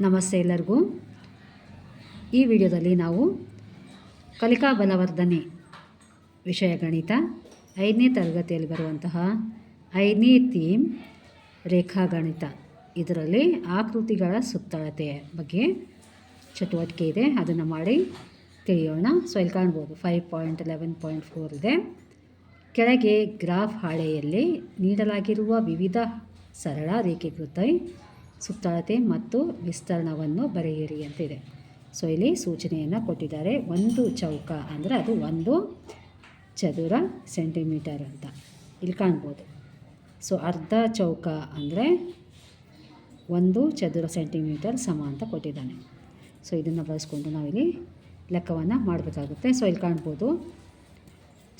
ನಮಸ್ತೆ ಎಲ್ಲರಿಗೂ. ಈ ವಿಡಿಯೋದಲ್ಲಿ ನಾವು ಕಲಿಕಾ ಬಲವರ್ಧನೆ ವಿಷಯ ಗಣಿತ ಐದನೇ ತರಗತಿಯಲ್ಲಿ ಬರುವಂತಹ ಐದನೇ ಥೀಮ್ ರೇಖಾಗಣಿತ. ಇದರಲ್ಲಿ ಆಕೃತಿಗಳ ಸುತ್ತಳತೆಯ ಬಗ್ಗೆ ಚಟುವಟಿಕೆ ಇದೆ. ಅದನ್ನು ಮಾಡಿ ತಿಳಿಯೋಣ. ಸೊ ಇಲ್ಲಿ ಕಾಣ್ಬೋದು five point eleven point four ಇದೆ. ಕೆಳಗೆ ಗ್ರಾಫ್ ಹಾಳೆಯಲ್ಲಿ ನೀಡಲಾಗಿರುವ ವಿವಿಧ ಸರಳ ರೇಖೀಕೃತ ಸುತ್ತಳತೆ ಮತ್ತು ವಿಸ್ತರಣವನ್ನು ಬರೆಯಿರಿ ಅಂತಿದೆ. ಸೊ ಇಲ್ಲಿ ಸೂಚನೆಯನ್ನು ಕೊಟ್ಟಿದ್ದಾರೆ. ಒಂದು ಚೌಕ ಅಂದರೆ ಅದು ಒಂದು ಚದುರ ಸೆಂಟಿಮೀಟರ್ ಅಂತ. ಇಲ್ಲಿ ಕಾಣ್ಬೋದು. ಸೊ ಅರ್ಧ ಚೌಕ ಅಂದರೆ ಒಂದು ಚದುರ ಸೆಂಟಿಮೀಟರ್ ಸಮ ಅಂತ ಕೊಟ್ಟಿದ್ದಾನೆ. ಸೊ ಇದನ್ನು ಬಳಸ್ಕೊಂಡು ನಾವಿಲ್ಲಿ ಲೆಕ್ಕವನ್ನು ಮಾಡಬೇಕಾಗುತ್ತೆ. ಸೊ ಇಲ್ಲಿ ಕಾಣ್ಬೋದು.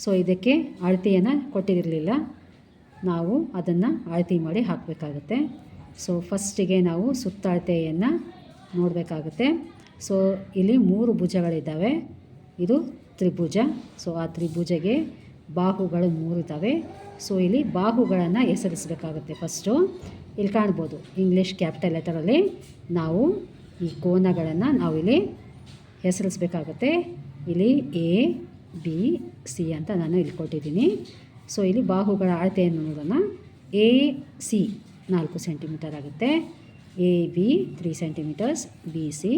ಸೊ ಇದಕ್ಕೆ ಅಳತೆಯನ್ನು ಕೊಟ್ಟಿರಲಿಲ್ಲ. ನಾವು ಅದನ್ನು ಅಳತೆ ಮಾಡಿ ಹಾಕಬೇಕಾಗುತ್ತೆ. ಸೊ ಫಸ್ಟಿಗೆ ನಾವು ಸುತ್ತಳತೆಯನ್ನು ನೋಡಬೇಕಾಗುತ್ತೆ. ಸೊ ಇಲ್ಲಿ ಮೂರು ಭುಜಗಳಿದ್ದಾವೆ. ಇದು ತ್ರಿಭುಜ. ಸೊ ಆ ತ್ರಿಭುಜಗೆ ಬಾಹುಗಳು ಮೂರು ಇದ್ದಾವೆ ಸೊ ಇಲ್ಲಿ ಬಾಹುಗಳನ್ನು ಹೆಸರಿಸಬೇಕಾಗುತ್ತೆ ಫಸ್ಟು ಇಲ್ಲಿ ಕಾಣ್ಬೋದು ಇಂಗ್ಲೀಷ್ ಕ್ಯಾಪಿಟಲ್ ಲೆಟರಲ್ಲಿ ನಾವು ಈ ಕೋನಗಳನ್ನು ನಾವಿಲ್ಲಿ ಹೆಸರಿಸಬೇಕಾಗುತ್ತೆ. ಇಲ್ಲಿ ಎ ಬಿ ಸಿ ಅಂತ ನಾನು ಇಲ್ಲಿ ಕೊಟ್ಟಿದ್ದೀನಿ. ಸೊ ಇಲ್ಲಿ ಬಾಹುಗಳ ಅಳತೆಯನ್ನು ನೋಡೋಣ. ಎ ಸಿ ನಾಲ್ಕು ಸೆಂಟಿಮೀಟರ್ ಆಗುತ್ತೆ. A B three centimetres B C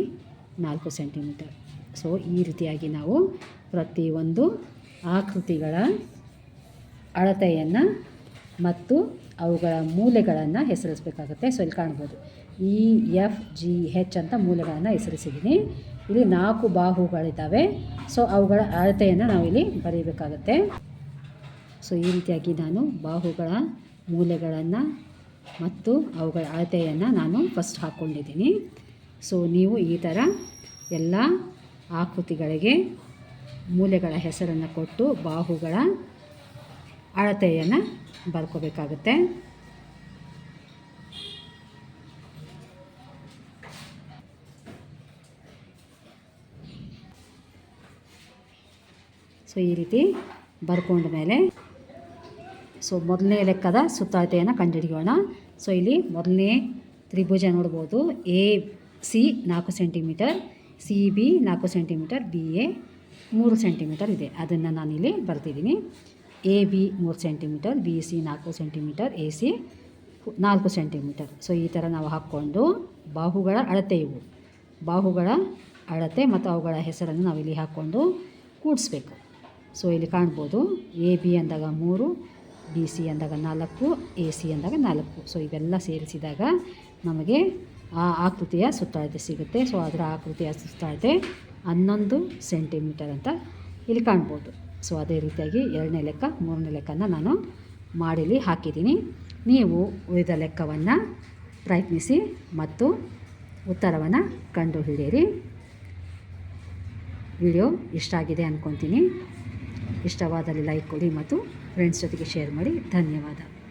ನಾಲ್ಕು ಸೆಂಟಿಮೀಟರ್ ಸೊ ಈ ರೀತಿಯಾಗಿ ನಾವು ಪ್ರತಿಯೊಂದು ಆಕೃತಿಗಳ ಅಳತೆಯನ್ನು ಮತ್ತು ಅವುಗಳ ಮೂಲೆಗಳನ್ನು ಹೆಸರಿಸಬೇಕಾಗುತ್ತೆ. ಸೊ ಇಲ್ಲಿ ಕಾಣ್ಬೋದು. ಇ ಎಫ್ ಜಿ ಹೆಚ್ ಅಂತ ಮೂಲೆಗಳನ್ನು ಹೆಸರಿಸಿದ್ದೀನಿ ಇಲ್ಲಿ ನಾಲ್ಕು ಬಾಹುಗಳಿದ್ದಾವೆ ಸೊ ಅವುಗಳ ಅಳತೆಯನ್ನು ನಾವಿಲ್ಲಿ ಬರೀಬೇಕಾಗತ್ತೆ. ಸೊ ಈ ರೀತಿಯಾಗಿ ನಾನು ಬಾಹುಗಳ ಮೂಲೆಗಳನ್ನು ಮತ್ತು ಅವುಗಳ ಅಳತೆಯನ್ನು ನಾನು ಫಸ್ಟ್ ಹಾಕ್ಕೊಂಡಿದ್ದೀನಿ ಸೊ ನೀವು ಈ ಥರ ಎಲ್ಲ ಆಕೃತಿಗಳಿಗೆ ಮೂಲೆಗಳ ಹೆಸರನ್ನು ಕೊಟ್ಟು ಬಾಹುಗಳ ಅಳತೆಯನ್ನು ಬರ್ಕೋಬೇಕಾಗುತ್ತೆ. ಸೊ ಈ ರೀತಿ ಬರ್ಕೊಂಡ ಮೇಲೆ ಸೊ ಮೊದಲನೇ ಲೆಕ್ಕದ ಸುತ್ತಳತೆಯನ್ನು ಕಂಡುಹಿಡಿಯೋಣ. ಸೊ ಇಲ್ಲಿ ಮೊದಲನೇ ತ್ರಿಭುಜ ನೋಡ್ಬೋದು. ಎ ಸಿ ನಾಲ್ಕು ಸೆಂಟಿಮೀಟರ್ ಸಿ ಬಿ ನಾಲ್ಕು ಸೆಂಟಿಮೀಟರ್ ಬಿ ಎ ಮೂರು ಸೆಂಟಿಮೀಟರ್ ಇದೆ. ಅದನ್ನು ನಾನಿಲ್ಲಿ ಬರ್ತಿದ್ದೀನಿ ಎ ಬಿ ಮೂರು ಸೆಂಟಿಮೀಟರ್ ಬಿ ಸಿ ನಾಲ್ಕು ಸೆಂಟಿಮೀಟರ್ ಎ ಸಿ ನಾಲ್ಕು ಸೆಂಟಿಮೀಟರ್. ಸೊ ಈ ಥರ ನಾವು ಹಾಕ್ಕೊಂಡು ಬಾಹುಗಳ ಅಳತೆ ಇವು. ಬಾಹುಗಳ ಅಳತೆ ಮತ್ತು ಅವುಗಳ ಹೆಸರನ್ನು ನಾವಿಲ್ಲಿ ಹಾಕ್ಕೊಂಡು ಕೂಡಿಸ್ಬೇಕು. ಸೊ ಇಲ್ಲಿ ಕಾಣ್ಬೋದು. ಎ ಬಿ ಅಂದಾಗ ಮೂರು ಬಿ ಸಿ ಅಂದಾಗ ನಾಲ್ಕು ಎ ಸಿ ಅಂದಾಗ ನಾಲ್ಕು. ಸೊ ಇವೆಲ್ಲ ಸೇರಿಸಿದಾಗ ನಮಗೆ ಆ ಆಕೃತಿಯ ಸುತ್ತಳತೆ ಸಿಗುತ್ತೆ. ಸೊ ಅದರ ಆಕೃತಿಯ ಸುತ್ತಳತೆ ಹನ್ನೊಂದು ಸೆಂಟಿಮೀಟರ್ ಅಂತ ಇಲ್ಲಿ ಕಾಣ್ಬೋದು. ಸೊ ಅದೇ ರೀತಿಯಾಗಿ ಎರಡನೇ ಲೆಕ್ಕ, ಮೂರನೇ ಲೆಕ್ಕನ ನಾನು ಮಾಡಿಲಿ ಹಾಕಿದ್ದೀನಿ. ನೀವು ಉಳಿದ ಲೆಕ್ಕವನ್ನು ಪ್ರಯತ್ನಿಸಿ ಮತ್ತು ಉತ್ತರವನ್ನು ಕಂಡುಹಿಡಿಯಿರಿ. ವಿಡಿಯೋ ಇಷ್ಟ ಆಗಿದೆ ಅಂದ್ಕೊತೀನಿ ಇಷ್ಟವಾದಲ್ಲಿ ಲೈಕ್ ಕೊಡಿ ಮತ್ತು ಫ್ರೆಂಡ್ಸ್ ಜೊತೆಗೆ ಶೇರ್ ಮಾಡಿ ಧನ್ಯವಾದ.